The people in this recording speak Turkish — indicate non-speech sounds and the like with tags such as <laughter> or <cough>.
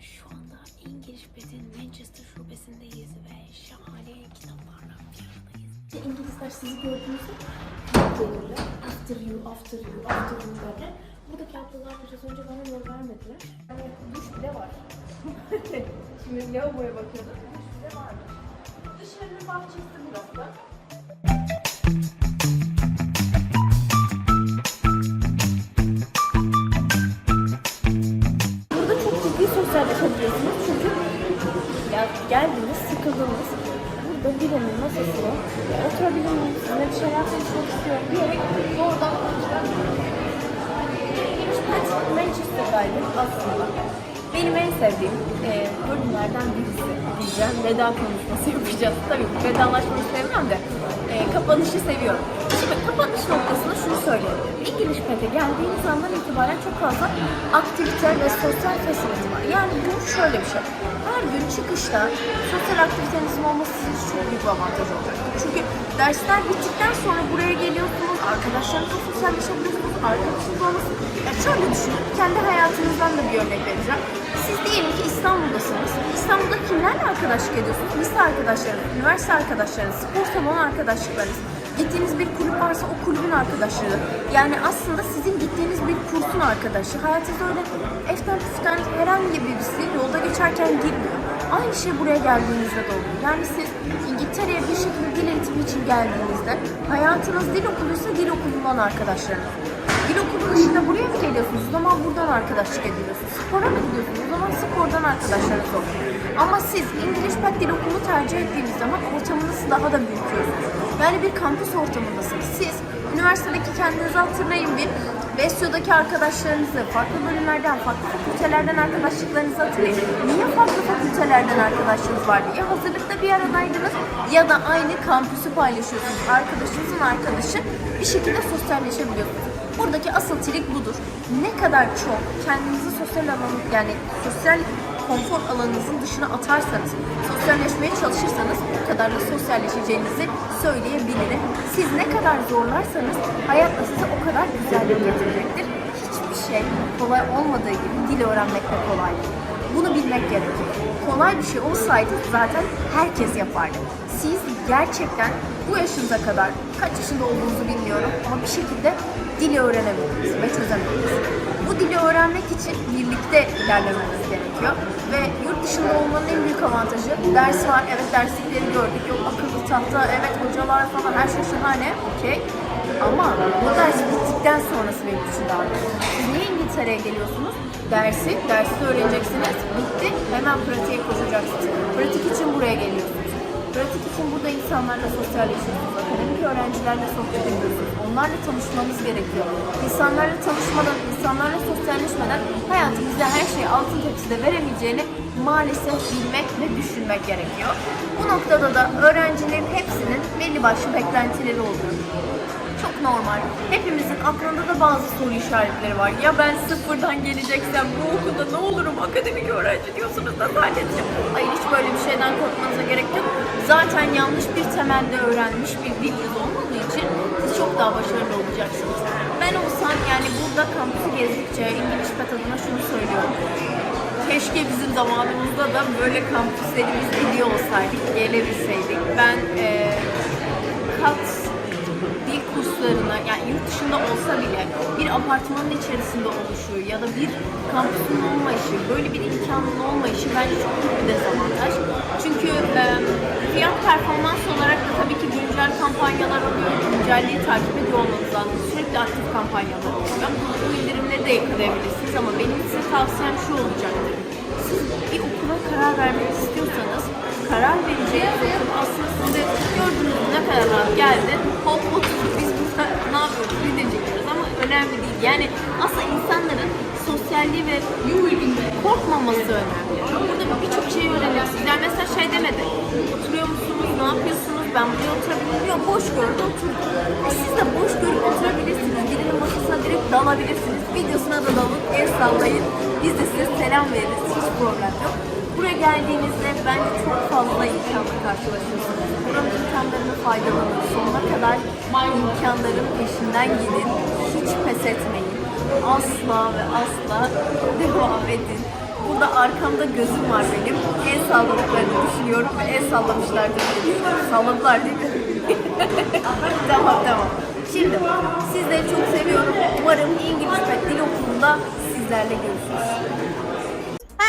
Şu anda İngiliz Bed'in Manchester şubesindeyiz ve şahane kitaplarla bir aradayız. İngilizler sizi gördüğünüzde gelirler. After you, after you, after you derler. Buradaki ablalar biraz önce bana yol vermediler. Yani duş bile var. <laughs> Şimdi lavaboya bakıyordum. Duş bile vardı. Dışarının bahçesi burası. Çünkü ya geldiniz, sıkıldınız. Burada birinin masasına oturabilir miyim? Sizinle bir şeyler konuşmak istiyorum diyerek oradan Manchester'daydım aslında. Benim en sevdiğim e, bölümlerden birisi diyeceğim. Veda konuşması yapacağız. Tabii vedalaşmayı sevmem de e, kapanışı seviyorum. Şimdi kapanış noktasında şunu söyleyebilirim. İngiliz Pet'e geldiğiniz andan itibaren çok fazla aktivite ve sosyal fasilite var. Yani bu şöyle bir şey. Her gün çıkışta sosyal aktivitenizin olması sizin çok büyük bir avantaj olacak. Çünkü dersler bittikten sonra buraya geliyorsunuz, arkadaşlarınızla sosyalleşebiliyorsunuz, arkadaşınız olması. Yani şöyle düşünün, kendi hayatınızdan da bir örnek vereceğim. Siz diyelim ki İstanbul'dasınız. İstanbul'da kimlerle arkadaşlık ediyorsunuz? Lise arkadaşlarınız, üniversite arkadaşlarınız, spor salonu arkadaşlıklarınız. Gittiğiniz bir kulüp varsa o kulübün arkadaşları. Yani aslında sizin gittiğiniz bir kursun arkadaşı. Hayatınızda öyle eften püften herhangi birisi yolda geçerken girmiyor. Aynı şey buraya geldiğinizde de oluyor. Yani siz İngiltere'ye bir şekilde dil eğitimi için geldiğinizde hayatınız dil okuluysa dil okulundan arkadaşlarınız. Dil okulu dışında buraya mı geliyorsunuz? O zaman buradan arkadaşlık ediyorsunuz. Spora mı gidiyorsunuz? O zaman spordan arkadaşlarınız oluyor. Ama siz İngiliz Pet Dil Okulu tercih ettiğiniz zaman ortamınızı daha da büyütüyorsunuz. Yani bir kampüs ortamındasınız. Siz üniversitedeki kendinizi hatırlayın bir. Besyo'daki arkadaşlarınızı, farklı bölümlerden, farklı fakültelerden arkadaşlıklarınızı hatırlayın. Niye farklı fakültelerden arkadaşınız vardı? Ya hazırlıkta bir aradaydınız ya da aynı kampüsü paylaşıyorsunuz. Arkadaşınızın arkadaşı bir şekilde sosyalleşebiliyorsunuz. Buradaki asıl trik budur. Ne kadar çok kendinizi sosyal alan yani sosyal konfor alanınızın dışına atarsanız, sosyalleşmeye çalışırsanız o kadar da sosyalleşeceğinizi söyleyebilirim. Siz ne kadar zorlarsanız hayat da size o kadar güzellik getirecektir. Hiçbir şey kolay olmadığı gibi dil öğrenmek de kolay. Bunu bilmek gerekiyor. Kolay bir şey olsaydı zaten herkes yapardı. Siz gerçekten bu yaşınıza kadar kaç yaşında olduğunuzu bilmiyorum ama bir şekilde dili öğrenemediniz ve çözemediniz. Bu dili öğrenmek için birlikte ilerlemeniz gerekiyor. Ve yurt dışında olmanın en büyük avantajı ders var, evet derslikleri gördük, yok akıllı tahta, evet hocalar falan her şey şahane, okey. Ama bu ders bittikten sonrası benim için daha. Siz niye İngiltere'ye geliyorsunuz? Dersi, dersi öğreneceksiniz, bitti, hemen pratiğe koşacaksınız. Pratik için buraya geliyorsunuz. Pratik için burada insanlarla sosyalleşiyorsunuz, akademik öğrencilerle sohbet ediyorsunuz. Onlarla tanışmanız gerekiyor. İnsanlarla tanışmadan, insanlarla sosyalleşmeden hayatımızda her şeyi altın tepside veremeyeceğini maalesef bilmek ve düşünmek gerekiyor. Bu noktada da öğrencilerin hepsinin belli başlı beklentileri oluyor. Çok normal. Hepimizin aklında da bazı soru işaretleri var. Ya ben sıfırdan geleceksem bu okulda ne olurum? Akademik öğrenci diyorsunuz da halledeceğim. Hayır hiç böyle bir şeyden korkmanıza gerek yok. Zaten yanlış bir temelde öğrenmiş bir diliniz olmadığı için siz çok daha başarılı olacaksınız. Ben olsam yani burada kampüsü gezdikçe İngiliz Pet adına şunu söylüyorum. Keşke bizim zamanımızda da böyle kampüslerimiz gidiyor olsaydık, gelebilseydik. Ben eee kat kurslarına yani yurt dışında olsa bile bir apartmanın içerisinde oluşu ya da bir kampüsün olmayışı, böyle bir imkanın olmayışı bence çok büyük bir dezavantaj. Çünkü e, fiyat performans olarak da tabii ki güncel kampanyalar oluyor. Güncelliği takip ediyor olmanız lazım. Sürekli aktif kampanyalar oluyor. Bu indirimleri de yakalayabilirsiniz ama benim size tavsiyem şu olacaktır. Siz bir okula karar vermek istiyorsanız karar vereceğiniz aslında Yani aslında insanların sosyalliği ve korkmaması önemli. Burada birçok şey öğreniyorsunuz. Yani mesela şey demedi. Oturuyor musunuz? Ne yapıyorsunuz? Ben buraya oturabilirim. Yok boş gördü oturdum. E siz de boş görüp oturabilirsiniz. Birinin masasına direkt dalabilirsiniz. Videosuna da dalıp el sallayın. Biz de size selam veririz. Hiç problem yok. Buraya geldiğinizde bence çok fazla imkanla karşılaşıyorsunuz. Buranın imkanlarını faydalanın. Sonuna kadar imkanların peşinden gidin. Hiç pes etmeyin. Asla ve asla <laughs> devam edin. Bu Burada arkamda gözüm var benim. El salladıklarını düşünüyorum ve el sallamışlardır diye. Salladılar değil mi? <laughs> tamam tamam. Şimdi sizleri çok seviyorum. Umarım İngiliz Dil Okulu'nda sizlerle görüşürüz.